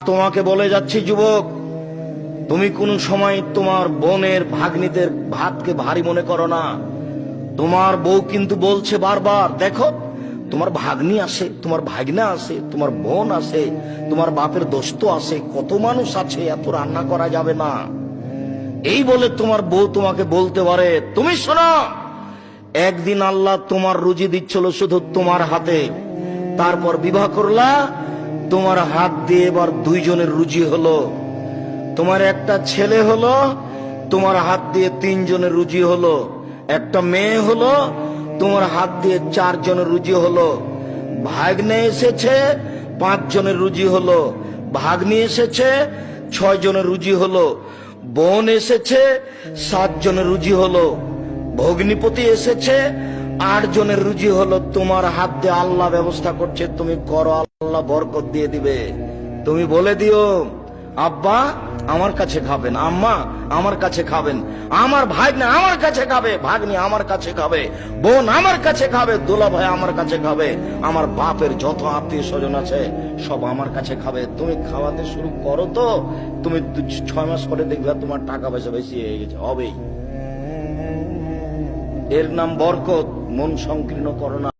তোমাকে বলে যাচ্ছি, যুবক, তুমি কোন সময় তোমার বোনের ভাগ্নিদের ভাতকে ভারী মনে করো না। তোমার বউ কিন্তু বলছে বারবার, দেখো, তোমার ভাগ্নি আছে তোমার ভাগনা আছে তোমার বোন আছে তোমার বাপের দোস্ত আছে কত মানুষ আছে, এত রান্না করা যাবে না। এই বলে তোমার বউ তোমাকে বলতে পারে, তুমি শোনো, একদিন আল্লাহ তোমার রুজি দিচ্ছিল শুধু তোমার হাতে, তারপর বিবাহ করলা তোমার হাত দিয়ে এবার দুইজনের রুজি হলো। তোমার একটা ছেলে হলো, তোমার হাত দিয়ে তিনজনের রুজি হলো। একটা মেয়ে হলো, তোমার হাত দিয়ে চারজনের রুজি হলো। ভাগ্নে এসেছে পাঁচ জনের রুজি হলো। ভাগ্নি এসেছে ছয় জনের রুজি হলো। বোন এসেছে সাত জনের রুজি হলো। ভগ্নিপতি এসেছে আট জনের রুজি হলো, তোমার হাত দিয়ে আল্লাহ ব্যবস্থা করছে, তুমি করো, আল্লাহ বরকত দিয়ে দিবে। তুমি বলে দিও, আব্বা, আমার কাছে খাবেন, আম্মা, আমার কাছে খাবেন, আমার ভাগ্নে আমার কাছে খাবে, ভাগ্নি আমার কাছে খাবে, বোন আমার কাছে খাবে দোলা ভাই আমার কাছে খাবে, আমার বাপের যত আত্মীয় স্বজন আছে, সব আমার কাছে খাবে। তুমি খাওয়াতে শুরু করো তো, তুমি ছয় মাস পরে দেখবে তোমার টাকা পয়সা বেশি হয়ে গেছে, হবেই। এর নাম বরকত। মন সংকীর্ণ করো না।